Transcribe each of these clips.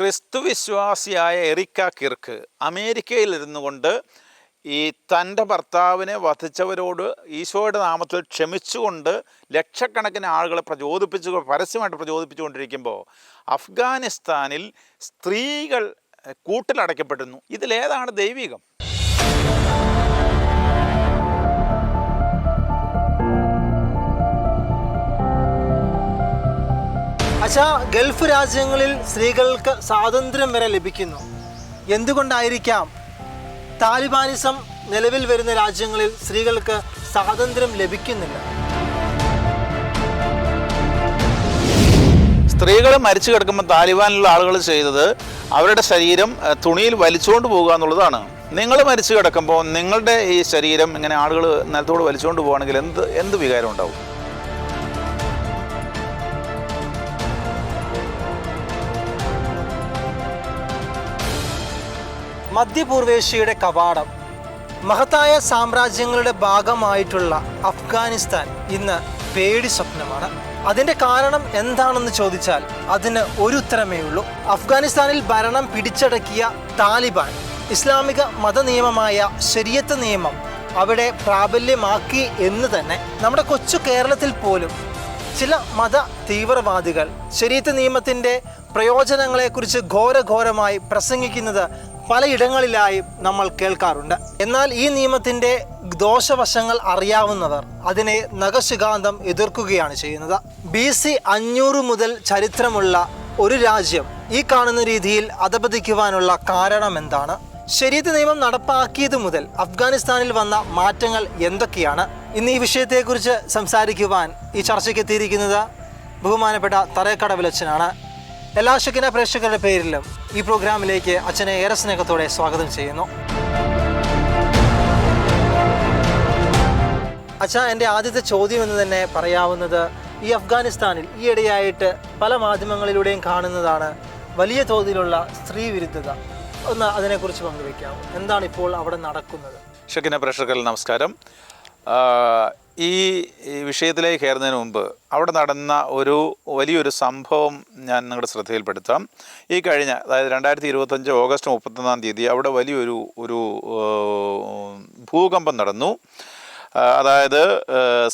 ക്രിസ്തുവിശ്വാസിയായ Erica കിർക്ക് അമേരിക്കയിൽ കൊണ്ട് ഈ തന്റെ ഭർത്താവിനെ വധിച്ചവരോട് ഈശോയുടെ നാമത്തിൽ ക്ഷമിച്ചുകൊണ്ട് ലക്ഷക്കണക്കിന് ആളുകളെ പ്രചോദിപ്പിച്ചു പരസ്യമായിട്ട് പ്രചോദിപ്പിച്ചുകൊണ്ടിരിക്കുമ്പോൾ അഫ്ഗാനിസ്ഥാനിൽ സ്ത്രീകൾ കൂട്ടിലടയ്ക്കപ്പെടുന്നു. ഇതിലേതാണ് ദൈവികം. അച്ഛാ ഗൾഫ് രാജ്യങ്ങളിൽ സ്ത്രീകൾക്ക് സ്വാതന്ത്ര്യം വരെ ലഭിക്കുന്നു. എന്തുകൊണ്ടായിരിക്കാം താലിബാനിസം നിലവിൽ വരുന്ന രാജ്യങ്ങളിൽ സ്ത്രീകൾക്ക് സ്വാതന്ത്ര്യം ലഭിക്കുന്നില്ല? സ്ത്രീകൾ മരിച്ചു കിടക്കുമ്പോൾ താലിബാനിലുള്ള ആളുകൾ ചെയ്തത് അവരുടെ ശരീരം തുണിയിൽ വലിച്ചുകൊണ്ട് പോകുക എന്നുള്ളതാണ്. നിങ്ങൾ മരിച്ചു കിടക്കുമ്പോൾ നിങ്ങളുടെ ഈ ശരീരം ഇങ്ങനെ ആളുകൾ നിലത്തോട് വലിച്ചുകൊണ്ട് പോകുകയാണെങ്കിൽ എന്ത് എന്ത് വികാരം ഉണ്ടാവും? മധ്യപൂർവേഷ്യയുടെ കവാടം. മഹത്തായ സാമ്രാജ്യങ്ങളുടെ ഭാഗമായിട്ടുള്ള അഫ്ഗാനിസ്ഥാൻ ഇന്ന് പേടി സ്വപ്നമാണ്. അതിന്റെ കാരണം എന്താണെന്ന് ചോദിച്ചാൽ അതിന് ഒരു ഉത്തരമേ ഉള്ളൂ. അഫ്ഗാനിസ്ഥാനിൽ ഭരണം പിടിച്ചടക്കിയ താലിബാൻ ഇസ്ലാമിക മതനിയമമായ ശരിയത്ത് നിയമം അവിടെ പ്രാബല്യമാക്കി എന്ന് തന്നെ. നമ്മുടെ കൊച്ചു കേരളത്തിൽ പോലും ചില മത തീവ്രവാദികൾ ശരീരത്ത് നിയമത്തിന്റെ പ്രയോജനങ്ങളെക്കുറിച്ച് ഘോരഘോരമായി പ്രസംഗിക്കുന്നത് പലയിടങ്ങളിലായി നമ്മൾ കേൾക്കാറുണ്ട്. എന്നാൽ ഈ നിയമത്തിന്റെ ദോഷവശങ്ങൾ അറിയാവുന്നവർ അതിനെ നഖശികാന്തം എതിർക്കുകയാണ് ചെയ്യുന്നത്. ബി സി അഞ്ഞൂറ് മുതൽ ചരിത്രമുള്ള ഒരു രാജ്യം ഈ കാണുന്ന രീതിയിൽ അധപതിക്കുവാനുള്ള കാരണം എന്താണ്? ശരീര നിയമം നടപ്പാക്കിയത് മുതൽ അഫ്ഗാനിസ്ഥാനിൽ വന്ന മാറ്റങ്ങൾ എന്തൊക്കെയാണ്? ഇന്ന് ഈ വിഷയത്തെക്കുറിച്ച് സംസാരിക്കുവാൻ ഈ ചർച്ചയ്ക്ക് എത്തിയിരിക്കുന്നത് ബഹുമാനപ്പെട്ട തറയക്കടവിലച്ചനാണ് എല്ലാ ശക്കിന പ്രേക്ഷകരുടെ പേരിലും ഈ പ്രോഗ്രാമിലേക്ക് അച്ഛനെ ഏറെ സ്നേഹത്തോടെ സ്വാഗതം ചെയ്യുന്നു. അച്ഛ എന്റെ ആദ്യത്തെ ചോദ്യം എന്ന് തന്നെ പറയാവുന്നത് ഈ അഫ്ഗാനിസ്ഥാനിൽ ഈയിടെയായിട്ട് പല മാധ്യമങ്ങളിലൂടെയും കാണുന്നതാണ് വലിയ തോതിലുള്ള സ്ത്രീ വിരുദ്ധത. ഒന്ന് അതിനെക്കുറിച്ച് പങ്കുവയ്ക്കാമോ എന്താണ് ഇപ്പോൾ അവിടെ നടക്കുന്നത്? ഷക്കിന പ്രേക്ഷകരിൽ നമസ്കാരം. ഈ വിഷയത്തിലേക്ക് കയറുന്നതിന് മുമ്പ് അവിടെ നടന്ന ഒരു വലിയൊരു സംഭവം ഞാൻ നിങ്ങളുടെ ശ്രദ്ധയിൽപ്പെടുത്താം. ഈ കഴിഞ്ഞ അതായത് രണ്ടായിരത്തി ഇരുപത്തഞ്ച് ഓഗസ്റ്റ് മുപ്പത്തൊന്നാം തീയതി അവിടെ വലിയൊരു ഒരു ഭൂകമ്പം നടന്നു. അതായത്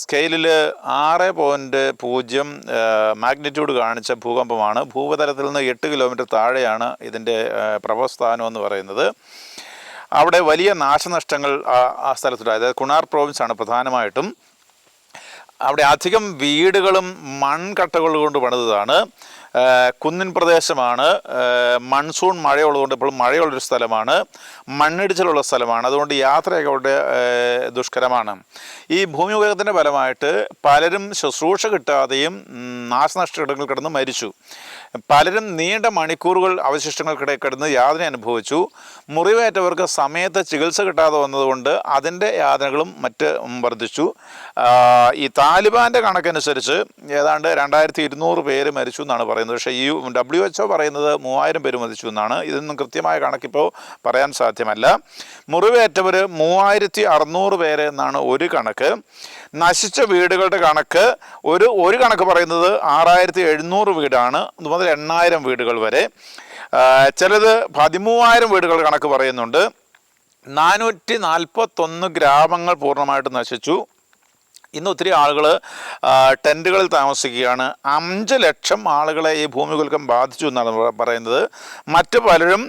സ്കെയിലിൽ ആറ് പോയിന്റ് പൂജ്യം മാഗ്നിറ്റ്യൂഡ് കാണിച്ച ഭൂകമ്പമാണ്. ഭൂപതലത്തിൽ നിന്ന് എട്ട് കിലോമീറ്റർ താഴെയാണ് ഇതിന്റെ പ്രഭവസ്ഥാനം എന്ന് പറയുന്നത്. അവിടെ വലിയ നാശനഷ്ടങ്ങൾ ആ- ആ സ്ഥലത്തുണ്ടായി. അതായത് കുണാർ പ്രോവിൻസ് ആണ് പ്രധാനമായിട്ടും. അവിടെ അധികം വീടുകളും മൺകട്ടകൾ കൊണ്ട് പണിതതാണ്. കുന്നിൻ പ്രദേശമാണ്. മൺസൂൺ മഴയുള്ളതുകൊണ്ട് ഇപ്പോൾ മഴയുള്ളൊരു സ്ഥലമാണ്. മണ്ണിടിച്ചിലുള്ള സ്ഥലമാണ്. അതുകൊണ്ട് യാത്രയൊക്കെ അവിടെ ദുഷ്കരമാണ്. ഈ ഭൂമി ഉപയോഗത്തിന്റെ ഫലമായിട്ട് പലരും ശുശ്രൂഷ കിട്ടാതെയും നാശനഷ്ടങ്ങൾ കിടന്ന് മരിച്ചു. പലരും നീണ്ട മണിക്കൂറുകൾ അവശിഷ്ടങ്ങൾക്കിടെ കിടന്ന് യാതന അനുഭവിച്ചു. മുറിവേറ്റവർക്ക് സമയത്ത് ചികിത്സ കിട്ടാതെ വന്നതുകൊണ്ട് അതിന്റെ യാതനകളും മറ്റ് വർദ്ധിച്ചു. ഈ താലിബാന്റെ കണക്കനുസരിച്ച് ഏതാണ്ട് രണ്ടായിരത്തി ഇരുന്നൂറ് പേര് മരിച്ചു എന്നാണ് പറയുന്നത്. പക്ഷേ ഈ ഡബ്ല്യു എച്ച്ഒ പറയുന്നത് മൂവായിരം പേര് മരിച്ചു എന്നാണ്. ഇതൊന്നും കൃത്യമായ കണക്കിപ്പോൾ പറയാൻ സാധ്യമല്ല. മുറിവേറ്റവർ മൂവായിരത്തി അറുന്നൂറ് പേര് എന്നാണ് ഒരു കണക്ക്. നശിച്ച വീടുകളുടെ കണക്ക് ഒരു ഒരു കണക്ക് പറയുന്നത് ആറായിരത്തി എഴുന്നൂറ് വീടാണ് മുതൽ എണ്ണായിരം വീടുകൾ വരെ. ചിലത് പതിമൂവായിരം വീടുകൾ കണക്ക് പറയുന്നുണ്ട്. നാനൂറ്റി നാൽപ്പത്തൊന്ന് ഗ്രാമങ്ങൾ പൂർണമായിട്ട് നശിച്ചു. ഇന്ന് ഒത്തിരി ആളുകൾ ടെന്റുകളിൽ താമസിക്കുകയാണ്. അഞ്ച് ലക്ഷം ആളുകളെ ഈ ഭൂമികുൽക്കം ബാധിച്ചു എന്നാണ് പറയുന്നത്. മറ്റു പലരും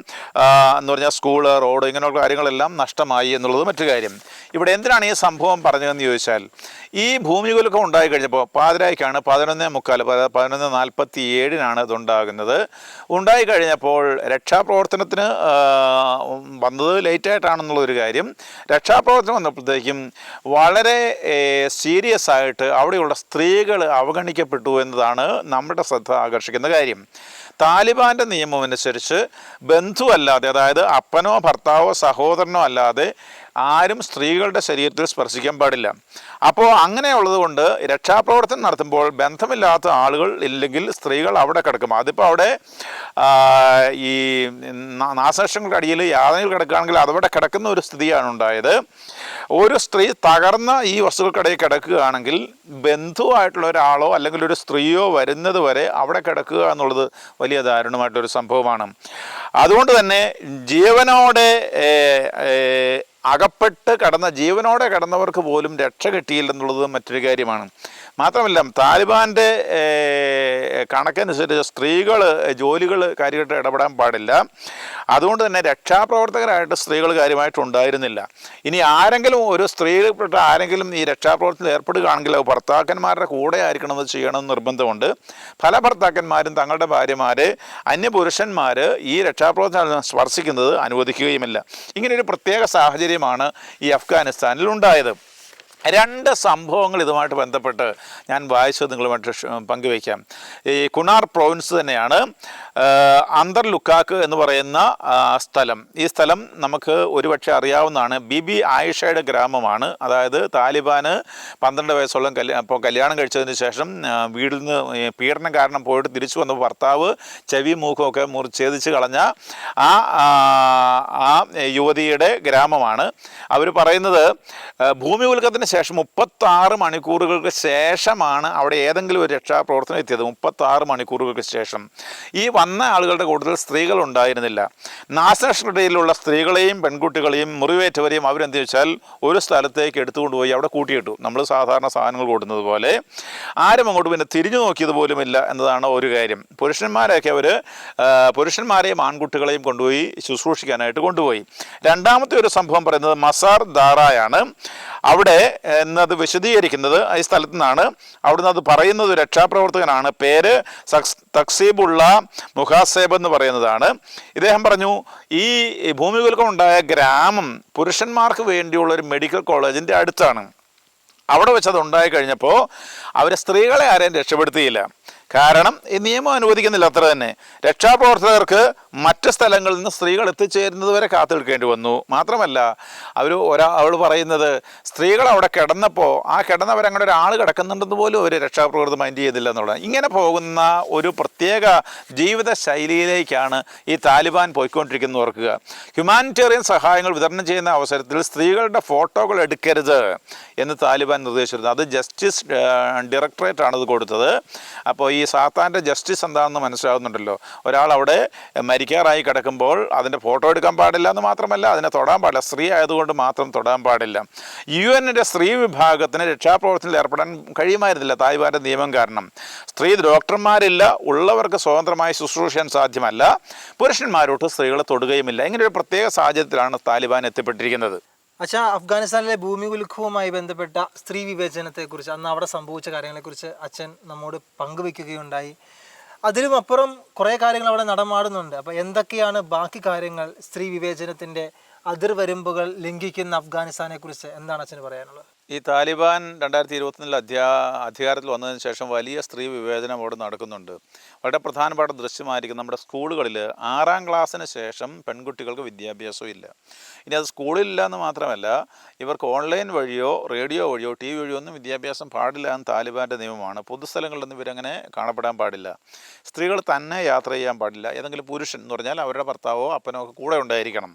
എന്ന് പറഞ്ഞാൽ സ്കൂൾ റോഡ് ഇങ്ങനെയുള്ള കാര്യങ്ങളെല്ലാം നഷ്ടമായി എന്നുള്ളത് മറ്റു കാര്യം. ഇവിടെ എന്തിനാണ് ഈ സംഭവം പറഞ്ഞതെന്ന് ചോദിച്ചാൽ ഈ ഭൂമികുൽക്കം ഉണ്ടായി കഴിഞ്ഞപ്പോൾ പാതിരായ്ക്കാണ് പതിനൊന്ന് മുക്കാൽ പതിനൊന്ന് നാൽപ്പത്തി ഏഴിനാണ് ഇതുണ്ടാകുന്നത്. ഉണ്ടായി കഴിഞ്ഞപ്പോൾ രക്ഷാപ്രവർത്തനത്തിന് വന്നത് ലേറ്റായിട്ടാണെന്നുള്ളൊരു കാര്യം. രക്ഷാപ്രവർത്തനം വന്നപ്പോഴത്തേക്കും വളരെ സീരിയസ് ആയിട്ട് അവിടെയുള്ള സ്ത്രീകൾ അവഗണിക്കപ്പെട്ടു എന്നതാണ് നമ്മുടെ ശ്രദ്ധ ആകർഷിക്കുന്ന കാര്യം. താലിബാന്റെ നിയമം അനുസരിച്ച് ബന്ധുവല്ലാതെ അതായത് അപ്പനോ ഭർത്താവോ സഹോദരനോ അല്ലാതെ ആരും സ്ത്രീകളുടെ ശരീരത്തിൽ സ്പർശിക്കാൻ പാടില്ല. അപ്പോൾ അങ്ങനെയുള്ളത് കൊണ്ട് രക്ഷാപ്രവർത്തനം നടത്തുമ്പോൾ ബന്ധമില്ലാത്ത ആളുകൾ ഇല്ലെങ്കിൽ സ്ത്രീകൾ അവിടെ കിടക്കും. അതിപ്പോൾ അവിടെ ഈ നാ- നാശനഷ്ടങ്ങൾക്ക് അടിയിൽ യാതനയിൽ കിടക്കുകയാണെങ്കിൽ അതവിടെ കിടക്കുന്ന ഒരു സ്ഥിതിയാണ് ഉണ്ടായത്. ഒരു സ്ത്രീ തകർന്ന ഈ വസ്തുക്കൾക്കിടയിൽ കിടക്കുകയാണെങ്കിൽ ബന്ധുവായിട്ടുള്ള ഒരാളോ അല്ലെങ്കിൽ ഒരു സ്ത്രീയോ വരുന്നത് വരെ അവിടെ കിടക്കുക എന്നുള്ളത് വലിയ ദാരുണമായിട്ടൊരു സംഭവമാണ്. അതുകൊണ്ട് തന്നെ ജീവനോടെ അകപ്പെട്ട് കടന്ന ജീവനോടെ കടന്നവർക്ക് പോലും രക്ഷ കിട്ടിയില്ലെന്നുള്ളത് മറ്റൊരു കാര്യമാണ്. മാത്രമല്ല താലിബാന്റെ കണക്കനുസരിച്ച് സ്ത്രീകൾ ജോലികൾ കാര്യമായിട്ട് ഇടപെടാൻ പാടില്ല. അതുകൊണ്ട് തന്നെ രക്ഷാപ്രവർത്തകരായിട്ട് സ്ത്രീകൾ കാര്യമായിട്ട് ഉണ്ടായിരുന്നില്ല ഇനി ആരെങ്കിലും ഒരു സ്ത്രീയിൽപ്പെട്ട ആരെങ്കിലും ഈ രക്ഷാപ്രവർത്തനത്തിൽ ഏർപ്പെടുകയാണെങ്കിൽ ഭർത്താക്കന്മാരുടെ കൂടെ ആയിരിക്കണം അത് ചെയ്യണമെന്ന് നിർബന്ധമുണ്ട്. പല ഭർത്താക്കന്മാരും തങ്ങളുടെ ഭാര്യമാരെ അന്യപുരുഷന്മാർ ഈ രക്ഷാപ്രവർത്തനം സ്പർശിക്കുന്നത് അനുവദിക്കുകയുമില്ല. ഇങ്ങനെയൊരു പ്രത്യേക സാഹചര്യമാണ് ഈ അഫ്ഗാനിസ്ഥാനിൽ ഉണ്ടായത് രണ്ട് സംഭവങ്ങൾ ഇതുമായിട്ട് ബന്ധപ്പെട്ട് ഞാൻ വായിച്ചത് നിങ്ങളുമായിട്ട് പങ്കുവയ്ക്കാം. ഈ കുണാർ പ്രോവിൻസ് തന്നെയാണ് അന്തർ ലുക്കാക്ക് എന്ന് പറയുന്ന സ്ഥലം. ഈ സ്ഥലം നമുക്ക് ഒരുപക്ഷെ അറിയാവുന്നതാണ്. ബിബി ആയിഷയുടെ ഗ്രാമമാണ്. അതായത് താലിബാന് പന്ത്രണ്ട് വയസ്സോളം കല്യാ അപ്പോൾ കല്യാണം കഴിച്ചതിന് ശേഷം വീട്ടിൽ നിന്ന് പീഡനം കാരണം പോയിട്ട് തിരിച്ചു വന്ന ഭർത്താവ് ചെവി മൂക്കുമൊക്കെ മുറി ഛേദിച്ച് കളഞ്ഞ ആ ആ യുവതിയുടെ ഗ്രാമമാണ്. അവർ പറയുന്നത് ഭൂമി ഉൽക്കത്തിന് ശേഷം മുപ്പത്താറ് മണിക്കൂറുകൾക്ക് ശേഷമാണ് അവിടെ ഏതെങ്കിലും ഒരു രക്ഷാപ്രവർത്തനം എത്തിയത്. മുപ്പത്താറ് മണിക്കൂറുകൾക്ക് ശേഷം. ഈ വന്ന ആളുകളുടെ കൂട്ടത്തിൽ സ്ത്രീകൾ ഉണ്ടായിരുന്നില്ല. നാശനഷ്ടയിലുള്ള സ്ത്രീകളെയും പെൺകുട്ടികളെയും മുറിവേറ്റവരെയും അവരെന്ത് വെച്ചാൽ ഒരു സ്ഥലത്തേക്ക് എടുത്തുകൊണ്ടുപോയി അവിടെ കൂട്ടിയിട്ടു. നമ്മൾ സാധാരണ സാധനങ്ങൾ കൂടുന്നത് പോലെ ആരും അങ്ങോട്ട് പിന്നെ തിരിഞ്ഞു നോക്കിയത് പോലുമില്ല എന്നതാണ് ഒരു കാര്യം. പുരുഷന്മാരെയൊക്കെ അവർ പുരുഷന്മാരെയും ആൺകുട്ടികളെയും കൊണ്ടുപോയി ശുശ്രൂഷിക്കാനായിട്ട് കൊണ്ടുപോയി. രണ്ടാമത്തെ ഒരു സംഭവം പറയുന്നത് മസാർ ദാറായാണ്. അവിടെ എന്നത് വിശദീകരിക്കുന്നത് ഈ സ്ഥലത്തു നിന്നാണ്. അവിടുന്ന് അത് പറയുന്നത് രക്ഷാപ്രവർത്തകനാണ്. പേര് തക്സീബുള്ള മുഖാസേബ് എന്ന് പറയുന്നതാണ്. ഇദ്ദേഹം പറഞ്ഞു ഈ ഭൂമികുലുക്കം ഉണ്ടായ ഗ്രാമം പുരുഷന്മാർക്ക് വേണ്ടിയുള്ള ഒരു മെഡിക്കൽ കോളേജിന്റെ അടുത്താണ്. അവിടെ വെച്ച് അത് ഉണ്ടായി കഴിഞ്ഞപ്പോൾ അവർ സ്ത്രീകളെ ആരെയും രക്ഷപ്പെടുത്തിയില്ല. കാരണം ഈ നിയമം അനുവദിക്കുന്നില്ല അത്ര തന്നെ. രക്ഷാപ്രവർത്തകർക്ക് മറ്റ് സ്ഥലങ്ങളിൽ നിന്ന് സ്ത്രീകൾ എത്തിച്ചേരുന്നത് വരെ കാത്തു നിൽക്കേണ്ടി വന്നു. മാത്രമല്ല അവർ ഒരാ അവൾ പറയുന്നത് സ്ത്രീകൾ അവിടെ കിടന്നപ്പോൾ ആ കിടന്നവരങ്ങനെ ഒരാൾ കിടക്കുന്നുണ്ടെന്ന് പോലും അവർ രക്ഷാപ്രവർത്തകർ മൈൻഡ് ചെയ്തില്ല എന്നുള്ളത് ഇങ്ങനെ പോകുന്ന ഒരു പ്രത്യേക ജീവിത ശൈലിയിലേക്കാണ് ഈ താലിബാൻ പോയിക്കൊണ്ടിരിക്കുന്നത് ഓർക്കുക. ഹ്യൂമാനിറ്റേറിയൻ സഹായങ്ങൾ വിതരണം ചെയ്യുന്ന അവസരത്തിൽ സ്ത്രീകളുടെ ഫോട്ടോകൾ എടുക്കരുത് എന്ന് താലിബാൻ നിർദ്ദേശിച്ചിരുന്നു. അത് ജസ്റ്റിസ് ഡയറക്ടറേറ്റ് ആണ് അത് കൊടുത്തത്. അപ്പോൾ സാത്താന്റെ ജസ്റ്റിസ് എന്താണെന്ന് മനസ്സിലാവുന്നുണ്ടല്ലോ. ഒരാൾ അവിടെ മരിക്കാറായി കിടക്കുമ്പോൾ അതിന്റെ ഫോട്ടോ എടുക്കാൻ പാടില്ല എന്ന് മാത്രമല്ല അതിനെ തൊടാൻ പാടില്ല. സ്ത്രീ ആയതുകൊണ്ട് മാത്രം തൊടാൻ പാടില്ല. യു എന്നിന്റെ സ്ത്രീ വിഭാഗത്തിന് രക്ഷാപ്രവർത്തനത്തിൽ ഏർപ്പെടാൻ കഴിയുമായിരുന്നില്ല തായ്വാന്റെ നിയമം കാരണം. സ്ത്രീ ഡോക്ടർമാരില്ല ഉള്ളവർക്ക് സ്വതന്ത്രമായി ശുശ്രൂഷിക്കാൻ സാധ്യമല്ല. പുരുഷന്മാരോട്ട് സ്ത്രീകളെ തൊടുകയുമില്ല. ഇങ്ങനെ ഒരു പ്രത്യേക സാഹചര്യത്തിലാണ് താലിബാൻ എത്തിപ്പെട്ടിരിക്കുന്നത്. അച്ഛാ അഫ്ഗാനിസ്ഥാനിലെ ഭൂമി കുലുക്കവുമായി ബന്ധപ്പെട്ട സ്ത്രീ വിവേചനത്തെക്കുറിച്ച് അന്ന് അവിടെ സംഭവിച്ച കാര്യങ്ങളെക്കുറിച്ച് അച്ഛൻ നമ്മോട് പങ്കുവെക്കുകയുണ്ടായി. അതിലും അപ്പുറം കുറേ കാര്യങ്ങൾ അവിടെ നടമാടുന്നുണ്ട്. അപ്പോൾ എന്തൊക്കെയാണ് ബാക്കി കാര്യങ്ങൾ സ്ത്രീ വിവേചനത്തിന്റെ അതിർവരമ്പുകൾ ലംഘിക്കുന്ന അഫ്ഗാനിസ്ഥാനെ കുറിച്ച് എന്താണ് അച്ഛന് പറയാനുള്ളത്? ഈ താലിബാൻ രണ്ടായിരത്തി ഇരുപത്തിനാലിൽ അധ്യാ അധികാരത്തിൽ വന്നതിന് ശേഷം വലിയ സ്ത്രീ വിവേചനം അവിടെ നടക്കുന്നുണ്ട്. വളരെ പ്രധാനപ്പെട്ട ദൃശ്യമായിരിക്കും നമ്മുടെ സ്കൂളുകളിൽ ആറാം ക്ലാസ്സിന് ശേഷം പെൺകുട്ടികൾക്ക് വിദ്യാഭ്യാസവും ഇല്ല. ഇനി അത് സ്കൂളിലില്ല എന്ന് മാത്രമല്ല ഇവർക്ക് ഓൺലൈൻ വഴിയോ റേഡിയോ വഴിയോ ടി വി വഴിയോ ഒന്നും വിദ്യാഭ്യാസം പാടില്ല എന്ന് താലിബാന്റെ നിയമമാണ്. പൊതുസ്ഥലങ്ങളിലൊന്നും ഇവരങ്ങനെ കാണപ്പെടാൻ പാടില്ല. സ്ത്രീകൾ തന്നെ യാത്ര ചെയ്യാൻ പാടില്ല. ഏതെങ്കിലും പുരുഷൻ എന്ന് പറഞ്ഞാൽ അവരുടെ ഭർത്താവോ അപ്പനോ ഒക്കെ കൂടെ ഉണ്ടായിരിക്കണം.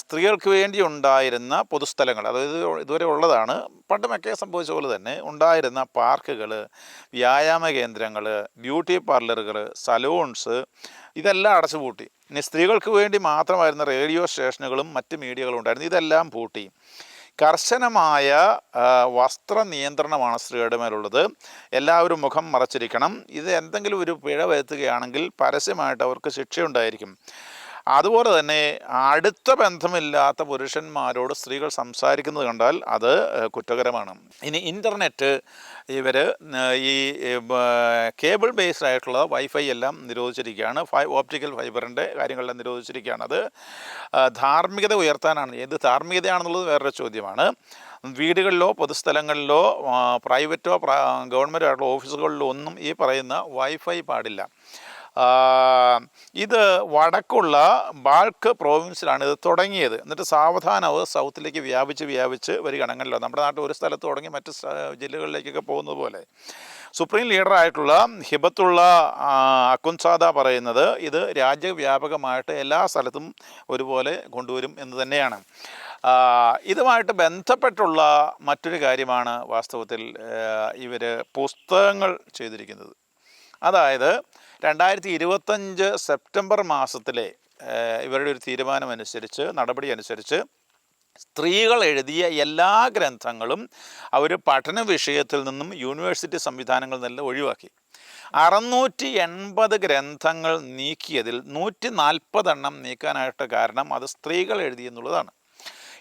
സ്ത്രീകൾക്ക് വേണ്ടി ഉണ്ടായിരുന്ന പൊതുസ്ഥലങ്ങൾ അതായത് ഇതുവരെ ഉള്ളതാണ് പണ്ടുമൊക്കെ സംഭവിച്ച പോലെ തന്നെ ഉണ്ടായിരുന്ന പാർക്കുകൾ വ്യായാമ കേന്ദ്രങ്ങൾ ബ്യൂട്ടി പാർലറുകൾ സലൂൺസ് ഇതെല്ലാം അടച്ചുപൂട്ടി ഇനി സ്ത്രീകൾക്ക് വേണ്ടി മാത്രമായിരുന്ന റേഡിയോ സ്റ്റേഷനുകളും മറ്റ് മീഡിയകളും ഉണ്ടായിരുന്നു. ഇതെല്ലാം പൂട്ടി. കർശനമായ വസ്ത്ര നിയന്ത്രണമാണ് സ്ത്രീയുടെ മേലുള്ളത്. എല്ലാവരും മുഖം മറച്ചിരിക്കണം. ഇത് എന്തെങ്കിലും ഒരു പിഴ വരുത്തുകയാണെങ്കിൽ പരസ്യമായിട്ട് അവർക്ക് ശിക്ഷയുണ്ടായിരിക്കും. അതുപോലെ തന്നെ അടുത്ത ബന്ധമില്ലാത്ത പുരുഷന്മാരോട് സ്ത്രീകൾ സംസാരിക്കുന്നത് കണ്ടാൽ അത് കുറ്റകരമാണ്. ഇനി ഇന്റർനെറ്റ് ഇവർ ഈ കേബിൾ ബേസ്ഡ് ആയിട്ടുള്ള വൈഫൈ എല്ലാം നിരോധിച്ചിരിക്കുകയാണ്. ഫൈ ഓപ്റ്റിക്കൽ ഫൈബറിന്റെ കാര്യങ്ങളെല്ലാം നിരോധിച്ചിരിക്കുകയാണ്. അത് ധാർമ്മികത ഉയർത്താനാണ്. ഏത് ധാർമ്മികതയാണെന്നുള്ളത് വേറൊരു ചോദ്യമാണ്. വീടുകളിലോ പൊതുസ്ഥലങ്ങളിലോ പ്രൈവറ്റോ ഗവൺമെന്റോ ഗവൺമെന്റ് ആയിട്ടുള്ള ഓഫീസുകളിലോ ഒന്നും ഈ പറയുന്ന വൈഫൈ പാടില്ല. ഇത് വടക്കുള്ള ബാൾക്ക് പ്രോവിൻസിലാണ് ഇത് തുടങ്ങിയത്. എന്നിട്ട് സാവധാനം അത് സൗത്തിലേക്ക് വ്യാപിച്ച് വ്യാപിച്ച് വരികയാണ്. അങ്ങനല്ലോ നമ്മുടെ നാട്ടിൽ ഒരു സ്ഥലത്ത് തുടങ്ങി മറ്റ് ജില്ലകളിലേക്കൊക്കെ പോകുന്നത് പോലെ. സുപ്രീം ലീഡറായിട്ടുള്ള ഹിബത്തുള്ള അക്കുൻസാദ പറയുന്നത് ഇത് രാജ്യവ്യാപകമായിട്ട് എല്ലാ സ്ഥലത്തും ഒരുപോലെ കൊണ്ടുവരും എന്ന് തന്നെയാണ്. ഇതുമായിട്ട് ബന്ധപ്പെട്ടുള്ള മറ്റൊരു കാര്യമാണ് വാസ്തവത്തിൽ ഇവർ പുസ്തകങ്ങൾ ചെയ്തിരിക്കുന്നത്. അതായത് രണ്ടായിരത്തി ഇരുപത്തഞ്ച് സെപ്റ്റംബർ മാസത്തിലെ ഇവരുടെ ഒരു തീരുമാനമനുസരിച്ച് നടപടി അനുസരിച്ച് സ്ത്രീകൾ എഴുതിയ എല്ലാ ഗ്രന്ഥങ്ങളും അവർ പഠന വിഷയത്തിൽ നിന്നും യൂണിവേഴ്സിറ്റി സംവിധാനങ്ങളിൽ നിന്ന് ഒഴിവാക്കി. അറുന്നൂറ്റി എൺപത് ഗ്രന്ഥങ്ങൾ നീക്കിയതിൽ നൂറ്റി നാൽപ്പതെണ്ണം നീക്കാനായിട്ട് കാരണം അത് സ്ത്രീകൾ എഴുതി എന്നുള്ളതാണ്.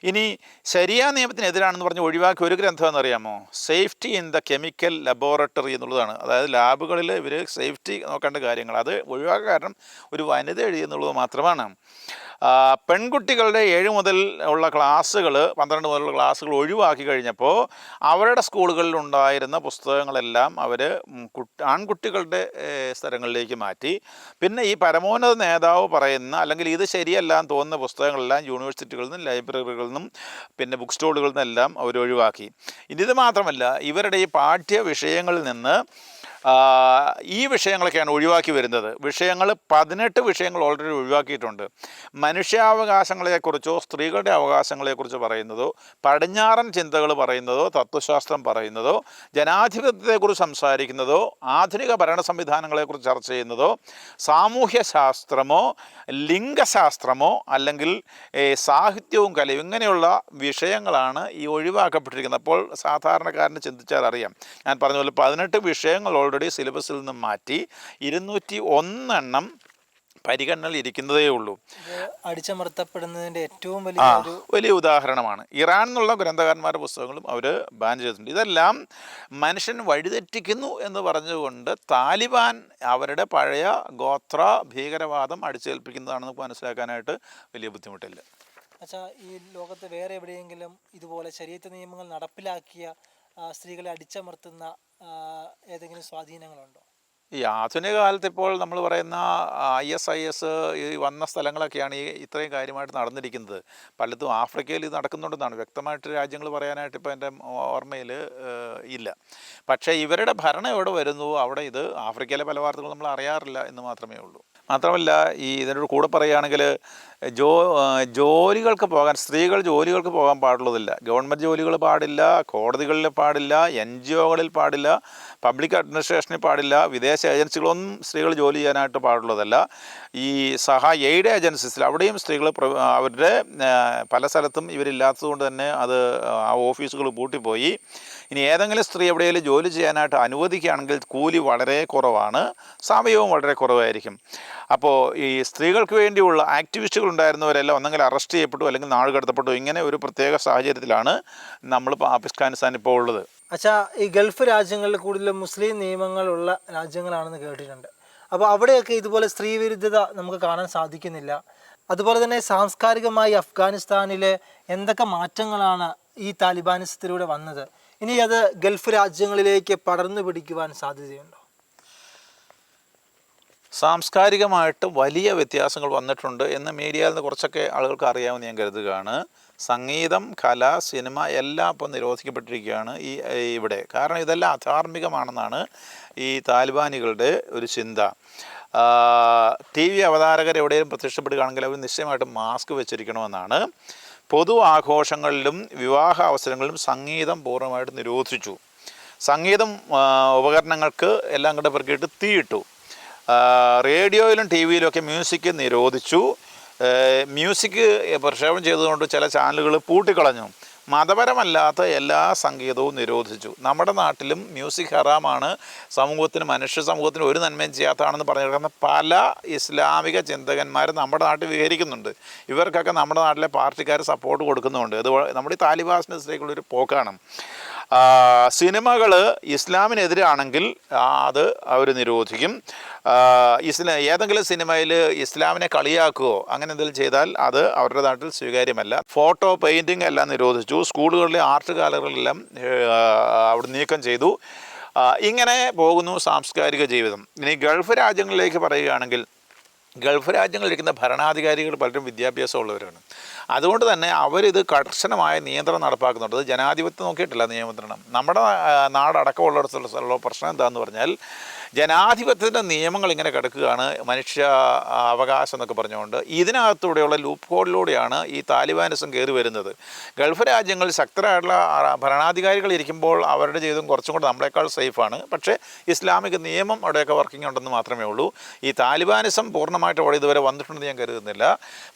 ഇനി ശരിയാ നിയമത്തിനെതിരാണെന്ന് പറഞ്ഞ് ഒഴിവാക്കിയ ഒരു ഗ്രന്ഥം എന്നറിയാമോ? Safety in the chemical laboratory എന്നുള്ളതാണ്. അതായത് ലാബുകളിൽ ഇവർ സേഫ്റ്റി നോക്കേണ്ട കാര്യങ്ങൾ. അത് ഒഴിവാക്കാൻ കാരണം ഒരു വനിത എഴുതി എന്നുള്ളത് മാത്രമാണ്. പെൺകുട്ടികളുടെ ഏഴ് മുതൽ ഉള്ള ക്ലാസ്സുകൾ പന്ത്രണ്ട് മുതലുള്ള ക്ലാസ്സുകൾ ഒഴിവാക്കി കഴിഞ്ഞപ്പോൾ അവരുടെ സ്കൂളുകളിൽ ഉണ്ടായിരുന്ന പുസ്തകങ്ങളെല്ലാം അവർ ആൺകുട്ടികളുടെ സ്ഥലങ്ങളിലേക്ക് മാറ്റി. പിന്നെ ഈ പരമോന്നത നേതാവ് പറയുന്ന അല്ലെങ്കിൽ ഇത് ശരിയല്ല എന്ന് തോന്നുന്ന പുസ്തകങ്ങളെല്ലാം യൂണിവേഴ്സിറ്റികളിൽ നിന്നും ലൈബ്രറികളിൽ നിന്നും പിന്നെ ബുക്ക് സ്റ്റോളുകളിൽ നിന്നെല്ലാം അവർ ഒഴിവാക്കി. ഇനി ഇത് മാത്രമല്ല ഇവരുടെ ഈ പാഠ്യ വിഷയങ്ങളിൽ നിന്ന് ഈ വിഷയങ്ങളൊക്കെയാണ് ഒഴിവാക്കി വരുന്നത്. വിഷയങ്ങൾ പതിനെട്ട് വിഷയങ്ങൾ ഓൾറെഡി ഒഴിവാക്കിയിട്ടുണ്ട്. മനുഷ്യാവകാശങ്ങളെക്കുറിച്ചോ സ്ത്രീകളുടെ അവകാശങ്ങളെക്കുറിച്ച് പറയുന്നതോ പടിഞ്ഞാറൻ ചിന്തകൾ പറയുന്നതോ തത്വശാസ്ത്രം പറയുന്നതോ ജനാധിപത്യത്തെക്കുറിച്ച് സംസാരിക്കുന്നതോ ആധുനിക ഭരണ സംവിധാനങ്ങളെക്കുറിച്ച് ചർച്ച ചെയ്യുന്നതോ സാമൂഹ്യ ശാസ്ത്രമോ ലിംഗശാസ്ത്രമോ അല്ലെങ്കിൽ സാഹിത്യവും കലയും ഇങ്ങനെയുള്ള വിഷയങ്ങളാണ് ഈ ഒഴിവാക്കപ്പെട്ടിരിക്കുന്നത്. അപ്പോൾ സാധാരണക്കാരന് ചിന്തിച്ചാൽ അറിയാം ഞാൻ പറഞ്ഞ പോലെ പതിനെട്ട് വിഷയങ്ങൾ ഓൾറെഡി സിലബസിൽ നിന്ന് മാറ്റി ഇരുന്നൂറ്റി ഒന്നെണ്ണം പരിഗണനയിൽ ഇരിക്കുന്നതേ ഉള്ളൂ. അടിച്ചമർത്തപ്പെടുന്നതിന്റെ അടിച്ചമർത്തപ്പെടുന്നതിന്റെ ഏറ്റവും വലിയ വലിയ ഉദാഹരണമാണ്. ഇറാൻ എന്നുള്ള ഗ്രന്ഥകാരന്മാരുടെ പുസ്തകങ്ങളും അവർ ബാൻ ചെയ്തിട്ടുണ്ട്. ഇതെല്ലാം മനുഷ്യൻ വഴിതെറ്റിക്കുന്നു എന്ന് പറഞ്ഞുകൊണ്ട് താലിബാൻ അവരുടെ പഴയ ഗോത്ര ഭീകരവാദം അടിച്ചേൽപ്പിക്കുന്നതാണെന്ന് നമുക്ക് മനസ്സിലാക്കാനായിട്ട് വലിയ ബുദ്ധിമുട്ടില്ല. അച്ഛാ ഈ ലോകത്ത് വേറെ എവിടെയെങ്കിലും ഇതുപോലെ ശരീരത്തെ നിയമങ്ങൾ നടപ്പിലാക്കിയ സ്ത്രീകളെ അടിച്ചമർത്തുന്ന ഏതെങ്കിലും സ്വാധീനങ്ങളുണ്ടോ? ഈ ആധുനിക കാലത്ത് ഇപ്പോൾ നമ്മൾ പറയുന്ന ഐ എസ് ഐ എസ് ഈ വന്ന സ്ഥലങ്ങളൊക്കെയാണ് ഈ ഇത്രയും കാര്യമായിട്ട് നടന്നിരിക്കുന്നത്. പലതും ആഫ്രിക്കയിൽ ഇത് നടക്കുന്നുണ്ടെന്നാണ്. വ്യക്തമായിട്ട് രാജ്യങ്ങൾ പറയാനായിട്ട് ഇപ്പോൾ എന്റെ ഓർമ്മയിൽ ഇല്ല. പക്ഷേ ഇവരുടെ ഭരണം എവിടെ വരുന്നു? അവിടെ ഇത് ആഫ്രിക്കയിലെ പല വാർത്തകളും നമ്മൾ അറിയാറില്ല എന്ന് മാത്രമേ ഉള്ളൂ. മാത്രമല്ല ഈ ഇതിനോട് കൂടെ പറയുകയാണെങ്കിൽ ജോ ജോലികൾക്ക് പോകാൻ സ്ത്രീകൾ ജോലികൾക്ക് പോകാൻ പാടുള്ളതില്ല. ഗവൺമെന്റ് ജോലികൾ പാടില്ല കോടതികളിൽ പാടില്ല എൻ ജി ഒകളിൽ പാടില്ല പബ്ലിക് അഡ്മിനിസ്ട്രേഷനിൽ പാടില്ല വിദേശ ഏജൻസികളൊന്നും സ്ത്രീകൾ ജോലി ചെയ്യാനായിട്ട് പാടുള്ളതല്ല. ഈ സഹായ എയ്ഡ് ഏജൻസീസിൽ അവിടെയും സ്ത്രീകൾ അവരുടെ പല സ്ഥലത്തും ഇവരില്ലാത്തത് കൊണ്ട് തന്നെ അത് ആ ഓഫീസുകൾ പൂട്ടിപ്പോയി. ഇനി ഏതെങ്കിലും സ്ത്രീ എവിടെയെങ്കിലും ജോലി ചെയ്യാനായിട്ട് അനുവദിക്കുകയാണെങ്കിൽ കൂലി വളരെ കുറവാണ് സമയവും വളരെ കുറവായിരിക്കും. അപ്പോൾ ഈ സ്ത്രീകൾക്ക് വേണ്ടിയുള്ള ആക്ടിവിസ്റ്റുകൾ ഉണ്ടായിരുന്നവരെല്ലാം ഒന്നെങ്കിൽ അറസ്റ്റ് ചെയ്യപ്പെട്ടു അല്ലെങ്കിൽ നാട് കടത്തപ്പെട്ടു ഇങ്ങനെ ഒരു പ്രത്യേക സാഹചര്യത്തിലാണ് നമ്മളിപ്പോൾ അഫ്ഗാനിസ്ഥാൻ ഇപ്പോൾ ഉള്ളത്. അച്ഛാ ഈ ഗൾഫ് രാജ്യങ്ങളിൽ കൂടുതലും മുസ്ലിം നിയമങ്ങളുള്ള രാജ്യങ്ങളാണെന്ന് കേട്ടിട്ടുണ്ട്. അപ്പോൾ അവിടെയൊക്കെ ഇതുപോലെ സ്ത്രീ വിരുദ്ധത നമുക്ക് കാണാൻ സാധിക്കുന്നില്ല. അതുപോലെ തന്നെ സാംസ്കാരികമായി അഫ്ഗാനിസ്ഥാനിലെ എന്തൊക്കെ മാറ്റങ്ങളാണ് ഈ താലിബാനിസത്തിലൂടെ വന്നത്. ഇനി അത് ഗൾഫ് രാജ്യങ്ങളിലേക്ക് പടർന്നു പിടിക്കുവാൻ സാധ്യതയുണ്ടോ? സാംസ്കാരികമായിട്ട് വലിയ വ്യത്യാസങ്ങൾ വന്നിട്ടുണ്ട് എന്ന് മീഡിയയിൽ നിന്ന് കുറച്ചൊക്കെ ആളുകൾക്ക് അറിയാമെന്ന് ഞാൻ കരുതുകയാണ്. സംഗീതം കല സിനിമ എല്ലാം ഇപ്പോൾ നിരോധിക്കപ്പെട്ടിരിക്കുകയാണ് ഈ ഇവിടെ. കാരണം ഇതെല്ലാം അധാർമികമാണെന്നാണ് ഈ താലിബാനികളുടെ ഒരു ചിന്ത. ടി വി അവതാരകർ എവിടെയും പ്രത്യക്ഷപ്പെടുകയാണെങ്കിൽ അവർ നിശ്ചയമായിട്ടും മാസ്ക് വെച്ചിരിക്കണമെന്നാണ്. പൊതു ആഘോഷങ്ങളിലും വിവാഹ അവസരങ്ങളിലും സംഗീതം പൂർണമായിട്ട് നിരോധിച്ചു. സംഗീതം ഉപകരണങ്ങൾക്ക് എല്ലാം കൂടെ പെറുക്കിയിട്ട് തീയിട്ടു. റേഡിയോയിലും ടി വിയിലും ഒക്കെ മ്യൂസിക് നിരോധിച്ചു. മ്യൂസിക് പ്രക്ഷേപണം ചെയ്തുകൊണ്ട് ചില ചാനലുകൾ പൂട്ടിക്കളഞ്ഞു. മതപരമല്ലാത്ത എല്ലാ സംഗീതവും നിരോധിച്ചു. നമ്മുടെ നാട്ടിലും മ്യൂസിക് ഹറാമാണ്. സമൂഹത്തിന് മനുഷ്യ സമൂഹത്തിന് ഒരു നന്മയും ചെയ്യാത്തതാണെന്ന് പറഞ്ഞു കിടക്കുന്ന പല ഇസ്ലാമിക ചിന്തകന്മാർ നമ്മുടെ നാട്ടിൽ വിഹരിക്കുന്നുണ്ട്. ഇവർക്കൊക്കെ നമ്മുടെ നാട്ടിലെ പാർട്ടിക്കാർ സപ്പോർട്ട് കൊടുക്കുന്നുണ്ട് അതുപോലെ നമ്മുടെ ഈ താലിബാസിനെതിരേക്കുള്ളൊരു പോക്കാണ്. സിനിമകൾ ഇസ്ലാമിനെതിരാണെങ്കിൽ അത് അവർ നിരോധിക്കും. ഇസ്ലാ ഏതെങ്കിലും സിനിമയിൽ ഇസ്ലാമിനെ കളിയാക്കുകയോ അങ്ങനെ എന്തെങ്കിലും ചെയ്താൽ അത് അവരുടെ നാട്ടിൽ സ്വീകാര്യമല്ല. ഫോട്ടോ പെയിന്റിങ് എല്ലാം നിരോധിച്ചു. സ്കൂളുകളിലെ ആർട്ട് ഗാലറികളെല്ലാം അവിടെ നീക്കം ചെയ്തു. ഇങ്ങനെ പോകുന്നു സാംസ്കാരിക ജീവിതം. ഇനി ഗൾഫ് രാജ്യങ്ങളിലേക്ക് പറയുകയാണെങ്കിൽ ഗൾഫ് രാജ്യങ്ങളിലിരിക്കുന്ന ഭരണാധികാരികൾ പലരും വിദ്യാഭ്യാസമുള്ളവരാണ്. അതുകൊണ്ട് തന്നെ അവരിത് കർശനമായ നിയന്ത്രണം നടപ്പാക്കുന്നുണ്ട്. ജനാധിപത്യം നോക്കിയിട്ടില്ല നിയന്ത്രണം നമ്മുടെ നാടടക്കമുള്ളിടത്തുള്ള പ്രശ്നം എന്താണെന്ന് പറഞ്ഞാൽ ജനാധിപത്യത്തിന്റെ നിയമങ്ങൾ ഇങ്ങനെ കിടക്കുകയാണ്. മനുഷ്യ അവകാശം എന്നൊക്കെ പറഞ്ഞുകൊണ്ട്. ഇതിനകത്തൂടെയുള്ള ലൂപ്പ് ഹോളിലൂടെയാണ് ഈ താലിബാനിസം കയറി വരുന്നത്. ഗൾഫ് രാജ്യങ്ങളിൽ ശക്തരായിട്ടുള്ള ഭരണാധികാരികൾ ഇരിക്കുമ്പോൾ അവരുടെ ജീവിതം കുറച്ചും കൂടെ നമ്മളെക്കാൾ സേഫാണ് പക്ഷേ ഇസ്ലാമിക് നിയമം അവിടെയൊക്കെ വർക്കിംഗ് ഉണ്ടെന്ന് മാത്രമേ ഉള്ളൂ. ഈ താലിബാനിസം പൂർണമായിട്ട് അവിടെ ഇതുവരെ വന്നിട്ടുണ്ടെന്ന് ഞാൻ കരുതുന്നില്ല.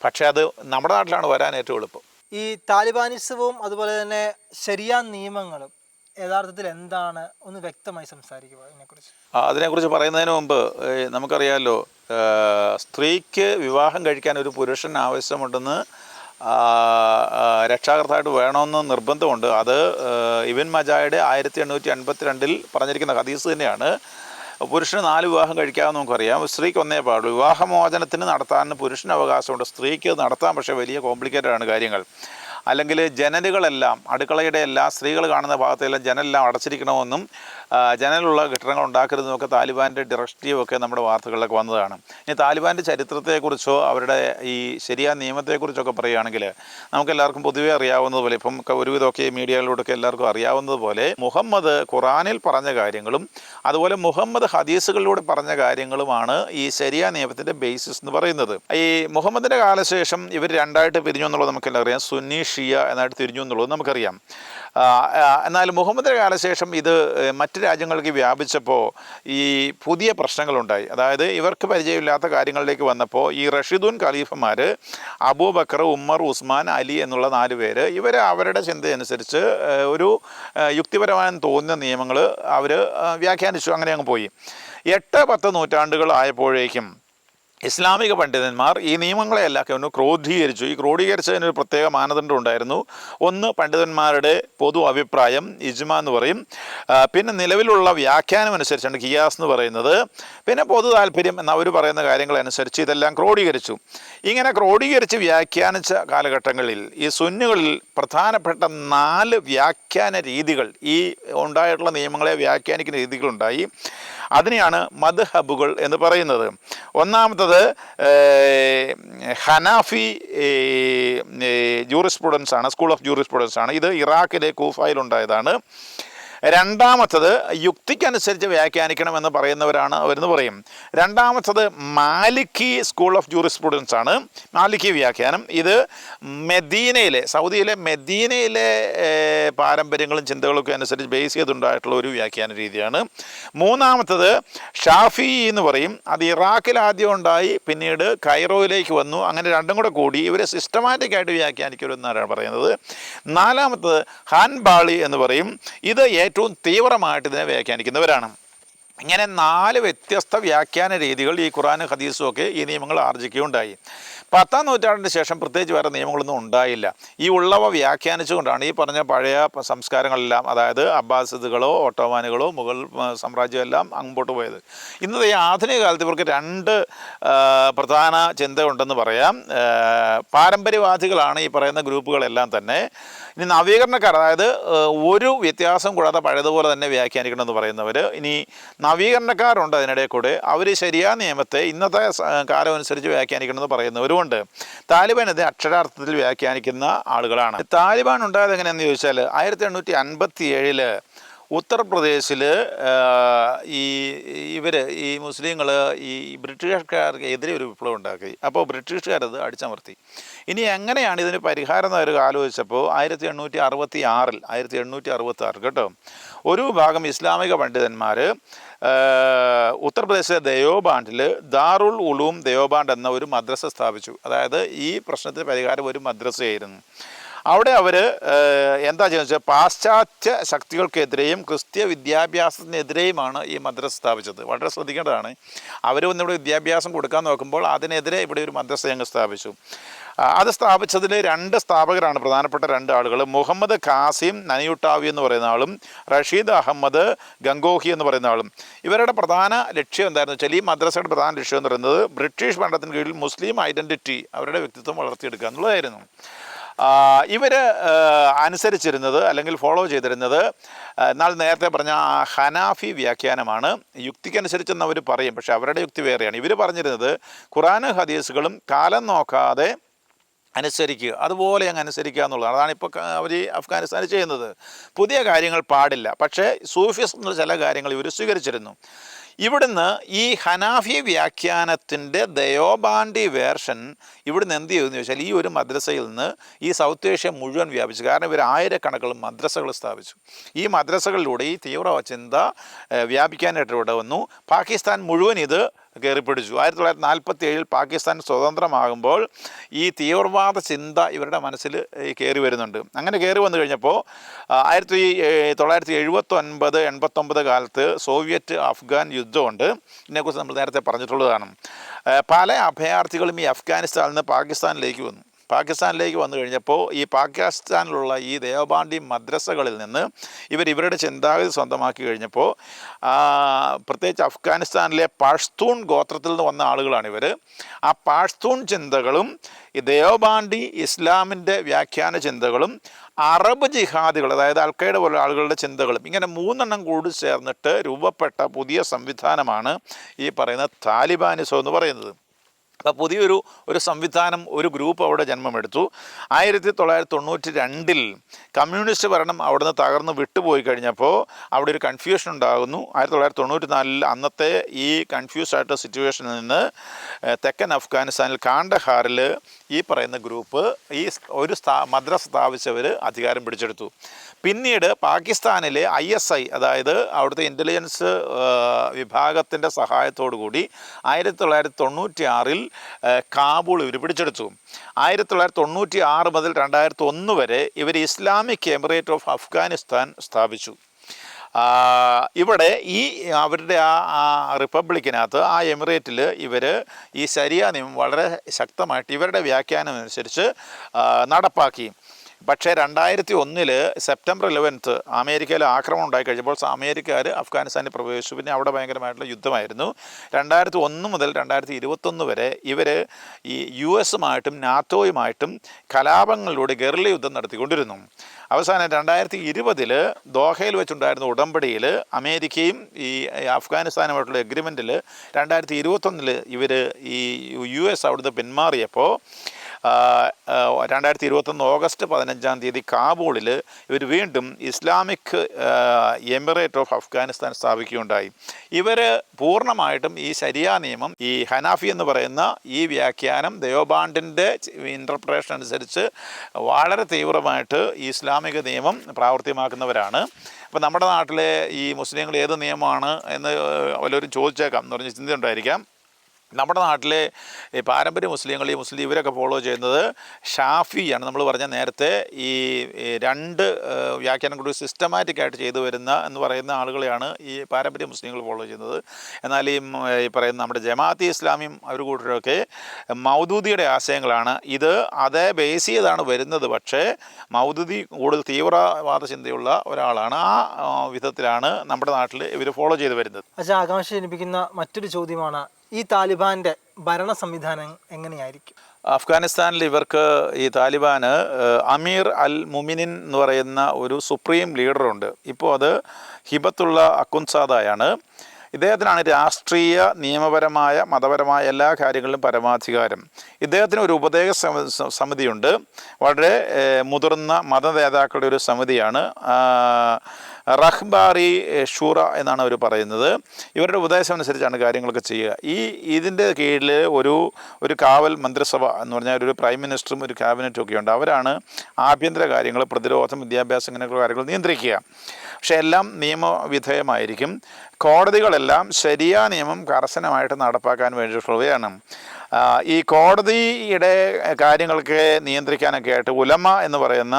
പക്ഷേ അത് നമ്മുടെ നാട്ടിലാണ് വരാൻ ഏറ്റവും എളുപ്പം. ഈ താലിബാനിസവും അതുപോലെ തന്നെ ശരിയാ നിയമങ്ങളും യഥാർത്ഥത്തിൽ എന്താണ്? ഒന്ന് വ്യക്തമായി സംസാരിക്കുക അതിനെക്കുറിച്ച്. ആ, അതിനെക്കുറിച്ച് പറയുന്നതിന് മുമ്പ് നമുക്കറിയാമല്ലോ സ്ത്രീക്ക് വിവാഹം കഴിക്കാൻ ഒരു പുരുഷൻ ആവശ്യമുണ്ടെന്ന് രക്ഷാകർത്താവായിട്ട് രക്ഷാകർത്തായിട്ട് വേണമെന്ന് നിർബന്ധമുണ്ട്. അത് ഇവൻ ഇബിൻ മജായുടെ ആയിരത്തി എണ്ണൂറ്റി അൻപത്തിരണ്ടിൽ പറഞ്ഞിരിക്കുന്ന ഹദീസ് തന്നെയാണ്. പുരുഷന് നാല് വിവാഹം കഴിക്കാമെന്ന് നമുക്കറിയാം. സ്ത്രീക്ക് ഒന്നേ പാടുള്ളൂ. വിവാഹമോചനത്തിന് നടത്താൻ പുരുഷന് അവകാശമുണ്ട്. സ്ത്രീക്ക് നടത്താൻ നടത്താം പക്ഷേ വലിയ കോംപ്ലിക്കേറ്റഡ് ആണ് കാര്യങ്ങൾ. അല്ലെങ്കിൽ ജനലുകളെല്ലാം അടുക്കളയുടെ എല്ലാ സ്ത്രീകൾ കാണുന്ന ഭാഗത്തെല്ലാം ജനലെല്ലാം അടച്ചിരിക്കണമെന്നും ജനലുള്ള കെട്ടിടങ്ങൾ ഉണ്ടാക്കരുതെന്നൊക്കെ താലിബാന്റെ ഡയറക്റ്റീവ് ഒക്കെ നമ്മുടെ വാർത്തകളിലൊക്കെ വന്നതാണ്. ഇനി താലിബാന്റെ ചരിത്രത്തെക്കുറിച്ചോ അവരുടെ ഈ ശരിയായ നിയമത്തെക്കുറിച്ചൊക്കെ പറയുകയാണെങ്കിൽ നമുക്ക് എല്ലാവർക്കും പൊതുവേ അറിയാവുന്നതുപോലെ ഇപ്പം ഒരുവിധമൊക്കെ മീഡിയകളിലൂടെയൊക്കെ എല്ലാവർക്കും അറിയാവുന്നതുപോലെ മുഹമ്മദ് ഖുറാനിൽ പറഞ്ഞ കാര്യങ്ങളും അതുപോലെ മുഹമ്മദ് ഹദീസുകളിലൂടെ പറഞ്ഞ കാര്യങ്ങളുമാണ് ഈ ശരിയ നിയമത്തിന്റെ ബേസിസ് എന്ന് പറയുന്നത്. ഈ മുഹമ്മദിന്റെ കാലശേഷം ഇവർ രണ്ടായിട്ട് പിരിഞ്ഞു എന്നുള്ളത് നമുക്കെല്ലാം അറിയാം. സുന്നി ഷിയ എന്നായിട്ട് തിരിഞ്ഞു എന്നുള്ളത് നമുക്കറിയാം. എന്നാൽ മുഹമ്മദിന്റെ കാലശേഷം ഇത് മറ്റ് രാജ്യങ്ങൾക്ക് വ്യാപിച്ചപ്പോൾ ഈ പുതിയ പ്രശ്നങ്ങളുണ്ടായി. അതായത് ഇവർക്ക് പരിചയമില്ലാത്ത കാര്യങ്ങളിലേക്ക് വന്നപ്പോൾ ഈ റഷീദുൻ ഖലീഫമാർ അബൂബക്കർ ഉമ്മർ ഉസ്മാൻ അലി എന്നുള്ള നാല് പേര് ഇവർ അവരുടെ ചിന്തയനുസരിച്ച് ഒരു യുക്തിപരമായി തോന്നുന്ന നിയമങ്ങൾ അവർ വ്യാഖ്യാനിച്ചു. അങ്ങനെ അങ്ങ് പോയി. എട്ട് പത്ത് നൂറ്റാണ്ടുകൾ ആയപ്പോഴേക്കും ഇസ്ലാമിക പണ്ഡിതന്മാർ ഈ നിയമങ്ങളെല്ലാം ഒന്ന് ക്രോധീകരിച്ചു. ഈ ക്രോഡീകരിച്ചതിന് ഒരു പ്രത്യേക മാനദണ്ഡം ഉണ്ടായിരുന്നു. ഒന്ന് പണ്ഡിതന്മാരുടെ പൊതു അഭിപ്രായം ഇജ്മ എന്ന് പറയും. പിന്നെ നിലവിലുള്ള വ്യാഖ്യാനം അനുസരിച്ചാണ് കിയാസ് എന്ന് പറയുന്നത്. പിന്നെ പൊതു താല്പര്യം എന്ന് അവർ പറയുന്ന കാര്യങ്ങൾ അനുസരിച്ച് ഇതെല്ലാം ക്രോഡീകരിച്ചു. ഇങ്ങനെ ക്രോഡീകരിച്ച് വ്യാഖ്യാനിച്ച കാലഘട്ടങ്ങളിൽ ഈ സുന്നുകളിൽ പ്രധാനപ്പെട്ട നാല് വ്യാഖ്യാന രീതികൾ ഈ ഉണ്ടായിട്ടുള്ള നിയമങ്ങളെ വ്യാഖ്യാനിക്കുന്ന രീതികളുണ്ടായി. അതിനെയാണ് മദ്ഹബുകൾ എന്ന് പറയുന്നത്. ഒന്നാമത്തത് ഹനാഫി ജൂറിസ്പ്രുഡൻസ് ആണ് സ്കൂൾ ഓഫ് ജൂറിസ്പ്രുഡൻസ് ആണ് ഇത് ഇറാഖിലെ കൂഫയിലുണ്ടായതാണ്. രണ്ടാമത്തത് യുക്തിക്കനുസരിച്ച് വ്യാഖ്യാനിക്കണമെന്ന് പറയുന്നവരാണ് അവരെന്ന് പറയും. രണ്ടാമത്തത് മാലിക്കി സ്കൂൾ ഓഫ് ജൂറിസ്പ്രുഡൻസ് ആണ്. മാലിക്കി വ്യാഖ്യാനം. ഇത് മെദീനയിലെ സൗദിയിലെ മെദീനയിലെ പാരമ്പര്യങ്ങളും ചിന്തകളൊക്കെ അനുസരിച്ച് ബേസ് ചെയ്തുണ്ടായിട്ടുള്ള ഒരു വ്യാഖ്യാന രീതിയാണ്. മൂന്നാമത്തത് ഷാഫി എന്ന് പറയും. അത് ഇറാഖിൽ ആദ്യം ഉണ്ടായി പിന്നീട് കൈറോയിലേക്ക് വന്നു. അങ്ങനെ രണ്ടും കൂടെ കൂടി ഇവരെ സിസ്റ്റമാറ്റിക് ആയിട്ട് വ്യാഖ്യാനിക്കുമെന്നാണ് പറയുന്നത്. നാലാമത്തത് ഹാൻബാളി എന്ന് പറയും. ഇത് ഏറ്റവും തീവ്രമായിട്ട് ഇതിനെ വ്യാഖ്യാനിക്കുന്നവരാണ്. ഇങ്ങനെ നാല് വ്യത്യസ്ത വ്യാഖ്യാന രീതികൾ ഈ ഖുറാനും ഹദീസും ഒക്കെ ഈ നിയമങ്ങൾ ആർജിക്കുകയുണ്ടായി പത്താം നൂറ്റാണ്ടിന് ശേഷം പ്രത്യേകിച്ച് വേറെ നിയമങ്ങളൊന്നും ഉണ്ടായില്ല. ഈ ഉള്ളവ വ്യാഖ്യാനിച്ചുകൊണ്ടാണ് ഈ പറഞ്ഞ പഴയ സംസ്കാരങ്ങളെല്ലാം അതായത് അബ്ബാസിദുകളോ ഓട്ടോമാനുകളോ മുഗൾ സാമ്രാജ്യം എല്ലാം അങ്ങോട്ട് പോയത്. ഇന്നത്തെ ഈ ആധുനിക കാലത്ത് ഇവർക്ക് രണ്ട് പ്രധാന ചിന്തയുണ്ടെന്ന് പറയാം. പാരമ്പര്യവാദികളാണ് ഈ പറയുന്ന ഗ്രൂപ്പുകളെല്ലാം തന്നെ. ഇനി നവീകരണക്കാർ അതായത് ഒരു വ്യത്യാസം കൂടാതെ പഴയതുപോലെ തന്നെ വ്യാഖ്യാനിക്കണം എന്ന് പറയുന്നവർ ഇനി നവീകരണക്കാരുണ്ട് അതിനിടെ കൂടെ. അവർ ശരിയായ നിയമത്തെ ഇന്നത്തെ കാലം അനുസരിച്ച് വ്യാഖ്യാനിക്കണമെന്ന് പറയുന്നവരുമുണ്ട്. താലിബാൻ ഇത് അക്ഷരാർത്ഥത്തിൽ വ്യാഖ്യാനിക്കുന്ന ആളുകളാണ്. താലിബാൻ ഉണ്ടായത് എങ്ങനെയാണെന്ന് ചോദിച്ചാൽ ആയിരത്തി എണ്ണൂറ്റി അൻപത്തി ഏഴിൽ ഉത്തർപ്രദേശിൽ ഈ ഇവർ ഈ മുസ്ലിങ്ങൾ ഈ ബ്രിട്ടീഷുകാർക്ക് എതിരെ ഒരു വിപ്ലവം ഉണ്ടാക്കി. അപ്പോൾ ബ്രിട്ടീഷുകാരത് അടിച്ചമർത്തി. ഇനി എങ്ങനെയാണ് ഇതിന് പരിഹാരം എന്ന് അവർ ആലോചിച്ചപ്പോൾ ആയിരത്തി എണ്ണൂറ്റി അറുപത്തി ആറിൽ ആയിരത്തി എണ്ണൂറ്റി അറുപത്തി ആറ് കേട്ടോ. ഒരു ഭാഗം ഇസ്ലാമിക പണ്ഡിതന്മാർ ഉത്തർപ്രദേശിലെ ദയോബാണ്ടിൽ ദാറുൽ ഉളൂം ദയോബാണ്ട് എന്ന ഒരു മദ്രസ സ്ഥാപിച്ചു. അതായത് ഈ പ്രശ്നത്തിന് പരിഹാരം ഒരു മദ്രസയായിരുന്നു. അവിടെ അവർ എന്താ ചെയ്യുന്നത് വെച്ചാൽ പാശ്ചാത്യ ശക്തികൾക്കെതിരെയും ക്രിസ്ത്യ വിദ്യാഭ്യാസത്തിനെതിരെയുമാണ് ഈ മദ്രസ സ്ഥാപിച്ചത്. വളരെ ശ്രദ്ധിക്കേണ്ടതാണ്. അവർ ഒന്നിവിടെ വിദ്യാഭ്യാസം കൊടുക്കാൻ നോക്കുമ്പോൾ അതിനെതിരെ ഇവിടെ ഒരു മദ്രസ ഞങ്ങൾ സ്ഥാപിച്ചു. അത് സ്ഥാപിച്ചതിൽ രണ്ട് സ്ഥാപകരാണ് പ്രധാനപ്പെട്ട രണ്ട് ആളുകൾ. മുഹമ്മദ് ഖാസിം നനിയുട്ടാവി എന്ന് പറയുന്ന ആളും റഷീദ് അഹമ്മദ് ഗംഗോഹി എന്ന് പറയുന്ന ആളും. ഇവരുടെ പ്രധാന ലക്ഷ്യം എന്തായിരുന്നു വെച്ചാൽ ഈ മദ്രസയുടെ പ്രധാന ലക്ഷ്യം എന്ന് പറയുന്നത് ബ്രിട്ടീഷ് ഭരണത്തിന് കീഴിൽ മുസ്ലിം ഐഡന്റിറ്റി അവരുടെ വ്യക്തിത്വം വളർത്തിയെടുക്കുക എന്നുള്ളതായിരുന്നു. ഇവർ അനുസരിച്ചിരുന്നത് അല്ലെങ്കിൽ ഫോളോ ചെയ്തിരുന്നത് എന്നാൽ നേരത്തെ പറഞ്ഞ ഹനാഫി വ്യാഖ്യാനമാണ്. യുക്തിക്കനുസരിച്ചെന്ന് അവർ പറയും പക്ഷെ അവരുടെ യുക്തി വേറെയാണ്. ഇവർ പറഞ്ഞിരുന്നത് ഖുറാൻ ഹദീസുകളും കാലം നോക്കാതെ അനുസരിക്കുക അതുപോലെ അങ്ങ് അനുസരിക്കുക എന്നുള്ളതാണ്. അതാണ് ഇപ്പോൾ അവർ അഫ്ഗാനിസ്ഥാനിൽ ചെയ്യുന്നത്. പുതിയ കാര്യങ്ങൾ പാടില്ല. പക്ഷേ സൂഫിസ് എന്നുള്ള ചില കാര്യങ്ങൾ ഇവർ സ്വീകരിച്ചിരുന്നു. ഇവിടുന്ന് ഈ ഹനാഫി വ്യാഖ്യാനത്തിന്റെ ദയോബാണ്ടി വേർഷൻ ഇവിടുന്ന് എന്ത് ചെയ്യുമെന്ന് ചോദിച്ചാൽ ഈ ഒരു മദ്രസയിൽ നിന്ന് ഈ സൗത്ത് ഏഷ്യ മുഴുവൻ വ്യാപിച്ചു. കാരണം ഇവർ ആയിരക്കണക്കിന് മദ്രസകൾ സ്ഥാപിച്ചു. ഈ മദ്രസകളിലൂടെ ഈ തീവ്ര ചിന്ത വ്യാപിക്കാനായിട്ട് ഇവിടെ വന്നു. പാകിസ്ഥാൻ മുഴുവൻ ഇത് കയറിപ്പിടിച്ചു. ആയിരത്തി തൊള്ളായിരത്തി നാൽപ്പത്തി ഏഴിൽ പാകിസ്ഥാൻ സ്വതന്ത്രമാകുമ്പോൾ ഈ തീവ്രവാദ ചിന്ത ഇവരുടെ മനസ്സിൽ കയറി വരുന്നുണ്ട്. അങ്ങനെ കയറി വന്നു കഴിഞ്ഞപ്പോൾ ആയിരത്തി തൊള്ളായിരത്തി എഴുപത്തൊൻപത് എൺപത്തൊമ്പത് കാലത്ത് സോവിയറ്റ് അഫ്ഗാൻ യുദ്ധമുണ്ട്. ഇതിനെക്കുറിച്ച് നമ്മൾ നേരത്തെ പറഞ്ഞിട്ടുള്ളതാണ്. പല അഭയാർത്ഥികളും ഈ അഫ്ഗാനിസ്ഥാനിൽ നിന്ന് പാകിസ്ഥാനിലേക്ക് വന്നു. പാകിസ്ഥാനിലേക്ക് വന്നു കഴിഞ്ഞപ്പോൾ ഈ പാകിസ്ഥാനിലുള്ള ഈ ദേവബാണ്ടി മദ്രസകളിൽ നിന്ന് ഇവർ ഇവരുടെ ചിന്താഗതി സ്വന്തമാക്കി കഴിഞ്ഞപ്പോൾ പ്രത്യേകിച്ച് അഫ്ഗാനിസ്ഥാനിലെ പാഷ്തൂൺ ഗോത്രത്തിൽ നിന്ന് വന്ന ആളുകളാണ് ഇവർ. ആ പാഷ്തൂൺ ചിന്തകളും ഈ ദേവബാണ്ടി ഇസ്ലാമിന്റെ വ്യാഖ്യാന ചിന്തകളും അറബ് ജിഹാദികൾ അതായത് അൽക്കയുടെ പോലുള്ള ആളുകളുടെ ചിന്തകളും ഇങ്ങനെ മൂന്നെണ്ണം കൂടി ചേർന്നിട്ട് രൂപപ്പെട്ട പുതിയ സംവിധാനമാണ് ഈ പറയുന്ന താലിബാനിസം എന്ന് പറയുന്നത്. അപ്പോൾ പുതിയൊരു ഒരു സംവിധാനം ഒരു ഗ്രൂപ്പ് അവിടെ ജന്മമെടുത്തു. ആയിരത്തി തൊള്ളായിരത്തി തൊണ്ണൂറ്റി രണ്ടിൽ കമ്മ്യൂണിസ്റ്റ് ഭരണം അവിടുന്ന് തകർന്ന് വിട്ടുപോയി കഴിഞ്ഞപ്പോൾ അവിടെ ഒരു കൺഫ്യൂഷൻ ഉണ്ടാകുന്നു. ആയിരത്തി തൊള്ളായിരത്തി തൊണ്ണൂറ്റി നാലിൽ അന്നത്തെ ഈ കൺഫ്യൂസ് ആയിട്ട് സിറ്റുവേഷനിൽ നിന്ന് തെക്കൻ അഫ്ഗാനിസ്ഥാനിൽ കാണ്ടഹാറിൽ ഈ പറയുന്ന ഗ്രൂപ്പ് ഈ ഒരു സ്ഥാ മദ്രസ സ്ഥാപിച്ചവർ അധികാരം പിടിച്ചെടുത്തു. പിന്നീട് പാകിസ്ഥാനിലെ ഐ എസ് ഐ അതായത് അവിടുത്തെ ഇന്റലിജൻസ് വിഭാഗത്തിന്റെ സഹായത്തോടു കൂടി ആയിരത്തി തൊള്ളായിരത്തി തൊണ്ണൂറ്റി ആറിൽ കാബൂൾ ഇവർ പിടിച്ചെടുത്തു. ആയിരത്തി തൊള്ളായിരത്തി തൊണ്ണൂറ്റി ആറ് മുതൽ രണ്ടായിരത്തി ഒന്ന് വരെ ഇവർ ഇസ്ലാമിക് എമിറേറ്റ് ഓഫ് അഫ്ഗാനിസ്ഥാൻ സ്ഥാപിച്ചു. ഇവിടെ ഈ അവരുടെ ആ റിപ്പബ്ലിക്കിനകത്ത് ആ എമിറേറ്റിൽ ഇവർ ഈ ശരിയ നിയമം വളരെ ശക്തമായിട്ട് ഇവരുടെ വ്യാഖ്യാനം അനുസരിച്ച് നടപ്പാക്കി. പക്ഷേ രണ്ടായിരത്തി ഒന്നിൽ സെപ്റ്റംബർ ഇലവൻത്ത് അമേരിക്കയിൽ ആക്രമണം ഉണ്ടായി കഴിഞ്ഞപ്പോൾ അമേരിക്കക്കാർ അഫ്ഗാനിസ്ഥാനിൽ പ്രവേശിച്ചു. പിന്നെ അവിടെ ഭയങ്കരമായിട്ടുള്ള യുദ്ധമായിരുന്നു. രണ്ടായിരത്തി ഒന്ന് മുതൽ രണ്ടായിരത്തി ഇരുപത്തൊന്ന് വരെ ഇവർ ഈ യു എസുമായിട്ടും നാറ്റോയുമായിട്ടും കലാപങ്ങളിലൂടെ ഗറില യുദ്ധം നടത്തിക്കൊണ്ടിരുന്നു. അവസാനം രണ്ടായിരത്തി ഇരുപതിൽ ദോഹയിൽ വെച്ചുണ്ടായിരുന്ന ഉടമ്പടിയിൽ അമേരിക്കയും ഈ അഫ്ഗാനിസ്ഥാനുമായിട്ടുള്ള എഗ്രിമെന്റിൽ രണ്ടായിരത്തി ഇരുപത്തൊന്നിൽ ഇവർ ഈ യു എസ് അവിടുന്ന് പിന്മാറിയപ്പോൾ രണ്ടായിരത്തി ഇരുപത്തൊന്ന് ഓഗസ്റ്റ് പതിനഞ്ചാം തീയതി കാബൂളിൽ ഇവർ വീണ്ടും ഇസ്ലാമിക് എമിറേറ്റ് ഓഫ് അഫ്ഗാനിസ്ഥാൻ സ്ഥാപിക്കുകയുണ്ടായി. ഇവർ പൂർണമായിട്ടും ഈ ശരിയാ നിയമം ഈ ഹനാഫി എന്ന് പറയുന്ന ഈ വ്യാഖ്യാനം ദേവബാണ്ടിന്റെ ഇന്റർപ്രേഷൻ അനുസരിച്ച് വളരെ തീവ്രമായിട്ട് ഇസ്ലാമിക നിയമം പ്രാവർത്തികമാക്കുന്നവരാണ്. അപ്പോൾ നമ്മുടെ നാട്ടിലെ ഈ മുസ്ലിങ്ങൾ ഏത് നിയമമാണ് എന്ന് വല്ലവരും ചോദിച്ചേക്കാം എന്ന് പറഞ്ഞ ചിന്തയുണ്ടായിരിക്കാം നമ്മുടെ നാട്ടിലെ ഈ പാരമ്പര്യ മുസ്ലിങ്ങൾ ഈ മുസ്ലിം ഇവരൊക്കെ ഫോളോ ചെയ്യുന്നത് ഷാഫിയാണ് നമ്മൾ പറഞ്ഞ നേരത്തെ ഈ രണ്ട് വ്യാഖ്യാനം കൂടി സിസ്റ്റമാറ്റിക് ആയിട്ട് ചെയ്തു വരുന്ന എന്ന് പറയുന്ന ആളുകളെയാണ് ഈ പാരമ്പര്യ മുസ്ലിങ്ങൾ ഫോളോ ചെയ്യുന്നത്. എന്നാൽ ഈ പറയുന്ന നമ്മുടെ ജമാഅത്തി ഇസ്ലാമിയും അവർ കൂട്ടരൊക്കെ മൗദൂദിയുടെ ആശയങ്ങളാണ്. ഇത് അതേ ബേസ് ചെയ്താണ് വരുന്നത്. പക്ഷേ മൗദൂദി കൂടുതൽ തീവ്രവാദ ചിന്തയുള്ള ഒരാളാണ്. ആ, വിധത്തിലാണ് നമ്മുടെ നാട്ടിൽ ഇവർ ഫോളോ ചെയ്ത് വരുന്നത്. പക്ഷേ ആകാംക്ഷ ജനിപ്പിക്കുന്ന മറ്റൊരു ചോദ്യമാണ് ഈ താലിബാന്റെ ഭരണ സംവിധാനം എങ്ങനെയായിരിക്കും? അഫ്ഗാനിസ്ഥാനിൽ ഇവർക്ക് ഈ താലിബാന് അമീർ അൽ മുമിനിൻ എന്ന് പറയുന്ന ഒരു സുപ്രീം ലീഡറുണ്ട്. ഇപ്പോൾ അത് ഹിബത്തുള്ള അക്കുൻസാദായാണ് ഇദ്ദേഹത്തിനാണ് രാഷ്ട്രീയ നിയമപരമായ മതപരമായ എല്ലാ കാര്യങ്ങളിലും പരമാധികാരം. ഇദ്ദേഹത്തിന് ഒരു ഉപദേശ സമിതിയുണ്ട്. വളരെ മുതിർന്ന മത നേതാക്കളുടെ ഒരു സമിതിയാണ്. റഹ്ബാറി ഷൂറ എന്നാണ് അവർ പറയുന്നത്. ഇവരുടെ ഉപദേശം അനുസരിച്ചാണ് കാര്യങ്ങളൊക്കെ ചെയ്യുക. ഈ ഇതിന്റെ കീഴിൽ ഒരു ഒരു കാവൽ മന്ത്രിസഭ എന്ന് പറഞ്ഞാൽ ഒരു പ്രൈം മിനിസ്റ്ററും ഒരു ക്യാബിനറ്റും ഒക്കെ ഉണ്ട്. അവരാണ് ആഭ്യന്തര കാര്യങ്ങൾ പ്രതിരോധം വിദ്യാഭ്യാസം ഇങ്ങനെയുള്ള കാര്യങ്ങൾ നിയന്ത്രിക്കുക. പക്ഷേ എല്ലാം നിയമവിധേയമായിരിക്കും. കോടതികളെല്ലാം ശരിയാ നിയമം കർശനമായിട്ട് നടപ്പാക്കാൻ വേണ്ടിയിട്ടുള്ളവയാണ് ഈ കോടതിയുടെ കാര്യങ്ങൾക്ക് നിയന്ത്രിക്കാനൊക്കെ ആയിട്ട് ഉലമ എന്ന് പറയുന്ന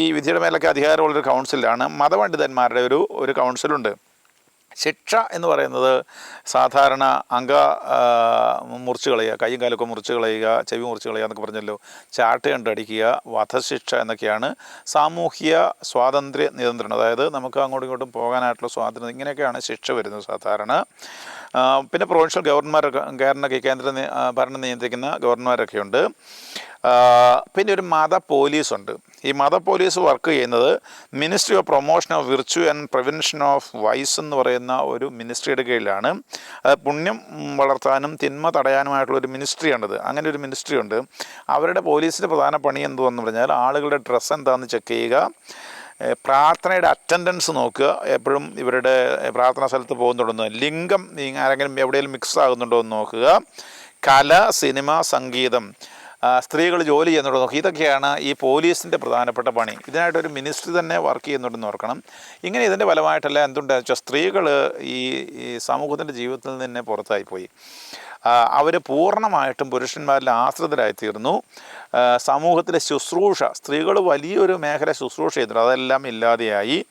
ഈ വിധിയുടെ മേലൊക്കെ അധികാരമുള്ളൊരു കൗൺസിലാണ് മതപണ്ഡിതന്മാരുടെ ഒരു ഒരു കൗൺസിലുണ്ട്. ശിക്ഷ എന്ന് പറയുന്നത് സാധാരണ അംഗ മുറിച്ച് കളയുക കൈയും കാലൊക്കെ മുറിച്ച് കളയുക ചെവി മുറിച്ച് കളയുക എന്നൊക്കെ പറഞ്ഞല്ലോ ചാട്ട് കണ്ടടിക്കുക വധശിക്ഷ എന്നൊക്കെയാണ് സാമൂഹിക സ്വാതന്ത്ര്യ നിയന്ത്രണം. അതായത് നമുക്ക് അങ്ങോട്ടും ഇങ്ങോട്ടും പോകാനായിട്ടുള്ള സ്വാതന്ത്ര്യം ഇങ്ങനെയൊക്കെയാണ് ശിക്ഷ വരുന്നത് സാധാരണ. പിന്നെ പ്രൊവിൻഷ്യൽ ഗവർണർമാരൊക്കെ ഗവർണറൊക്കെ കേന്ദ്ര ഭരണം നിയന്ത്രിക്കുന്ന ഗവർണർമാരൊക്കെ ഉണ്ട്. പിന്നെ ഒരു മത പോലീസുണ്ട് ഈ മത പോലീസ് വർക്ക് ചെയ്യുന്നത് ministry of promotion of virtue and prevention of vice എന്ന് പറയുന്ന ഒരു മിനിസ്ട്രിയുടെ കീഴിലാണ്. പുണ്യം വളർത്താനും തിന്മ തടയാനുമായിട്ടുള്ള ഒരു മിനിസ്ട്രിയാണിത് അങ്ങനെ ഒരു മിനിസ്ട്രി ഉണ്ട്. അവരുടെ പോലീസിന്റെ പ്രധാന പണി എന്തുവെന്ന് പറഞ്ഞാൽ ആളുകളുടെ ഡ്രസ്സ് എന്താണെന്ന് ചെക്ക് ചെയ്യുക. പ്രാർത്ഥനയുടെ അറ്റൻഡൻസ് നോക്കുക. എപ്പോഴും ഇവരുടെ പ്രാർത്ഥനാ സ്ഥലത്ത് പോകുന്നുണ്ടോ ലിംഗം ആരെങ്കിലും എവിടെയെങ്കിലും മിക്സ് ആകുന്നുണ്ടോ എന്ന് നോക്കുക. കല സിനിമ സംഗീതം സ്ത്രീകൾ ജോലി ചെയ്യുന്നുണ്ടോ നോക്കുക. ഇതൊക്കെയാണ് ഈ പോലീസിന്റെ പ്രധാനപ്പെട്ട പണി. ഇതിനായിട്ടൊരു മിനിസ്ട്രി തന്നെ വർക്ക് ചെയ്യുന്നുണ്ടെന്ന് ഓർക്കണം. ഇങ്ങനെ ഇതിന്റെ ഫലമായിട്ടല്ല എന്തുണ്ടെന്ന് വെച്ചാൽ സ്ത്രീകൾ ഈ സമൂഹത്തിന്റെ ജീവിതത്തിൽ നിന്ന് പുറത്തായിപ്പോയി. അവർ പൂർണമായിട്ടും പുരുഷന്മാരിൽ ആശ്രിതരായിത്തീർന്നു. സമൂഹത്തിലെ ശുശ്രൂഷ സ്ത്രീകൾ വലിയൊരു മേഖല ശുശ്രൂഷ ചെയ്തിട്ടുണ്ട്. അതെല്ലാം ഇല്ലാതെയായി.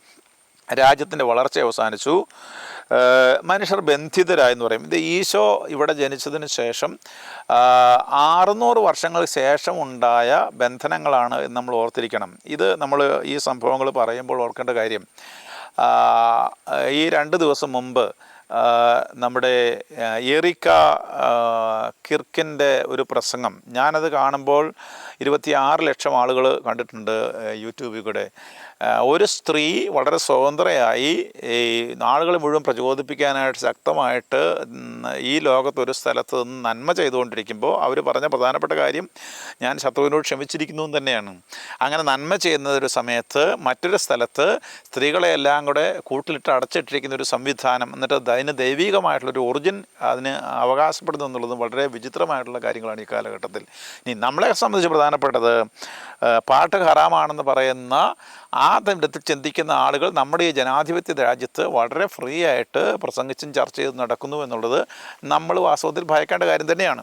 രാജ്യത്തിന്റെ വളർച്ച അവസാനിച്ചു. മനുഷ്യർ ബന്ധിതരായെന്ന് പറയും. ഇത് ഈശോ ഇവിടെ ജനിച്ചതിന് ശേഷം ആറുന്നൂറ് വർഷങ്ങൾക്ക് ശേഷം ഉണ്ടായ ബന്ധനങ്ങളാണ് നമ്മൾ ഓർത്തിരിക്കണം. ഇത് നമ്മൾ ഈ സംഭവങ്ങൾ പറയുമ്പോൾ ഓർക്കേണ്ട കാര്യം ഈ രണ്ട് ദിവസം മുമ്പ് നമ്മുടെ എറിക്ക കിർക്കിന്റെ ഒരു പ്രസംഗം. ഞാനത് കാണുമ്പോൾ ഇരുപത്തിയാറ് ലക്ഷം ആളുകൾ കണ്ടിട്ടുണ്ട് യൂട്യൂബിൽ കൂടെ. ഒരു സ്ത്രീ വളരെ സ്വതന്ത്രയായി ഈ നാളുകൾ മുഴുവൻ പ്രചോദിപ്പിക്കാനായിട്ട് ശക്തമായിട്ട് ഈ ലോകത്ത് ഒരു സ്ഥലത്ത് നിന്ന് നന്മ ചെയ്തുകൊണ്ടിരിക്കുമ്പോൾ അവർ പറഞ്ഞ പ്രധാനപ്പെട്ട കാര്യം ഞാൻ ശത്രുവിനോട് ക്ഷമിച്ചിരിക്കുന്നു തന്നെയാണ്. അങ്ങനെ നന്മ ചെയ്യുന്ന ഒരു സമയത്ത് മറ്റൊരു സ്ഥലത്ത് സ്ത്രീകളെ എല്ലാം കൂടെ കൂട്ടിലിട്ട് അടച്ചിട്ടിരിക്കുന്ന ഒരു സംവിധാനം എന്നിട്ട് അതിന് ദൈവികമായിട്ടുള്ളൊരു ഒറിജിൻ അതിന് അവകാശപ്പെടുന്നു എന്നുള്ളത് വളരെ വിചിത്രമായിട്ടുള്ള കാര്യങ്ങളാണ് ഈ കാലഘട്ടത്തിൽ. ഇനി നമ്മളെ സംബന്ധിച്ച് പ്രധാനപ്പെട്ടത് പാട്ട് ഹറാമാണെന്ന് പറയുന്ന ആ തരത്തിൽ ചിന്തിക്കുന്ന ആളുകൾ നമ്മുടെ ഈ ജനാധിപത്യ രാജ്യത്ത് വളരെ ഫ്രീ ആയിട്ട് പ്രസംഗിച്ചും ചർച്ച ചെയ്തും നടക്കുന്നു എന്നുള്ളത് നമ്മൾ വാസ്തവത്തിൽ ഭയക്കേണ്ട കാര്യം തന്നെയാണ്.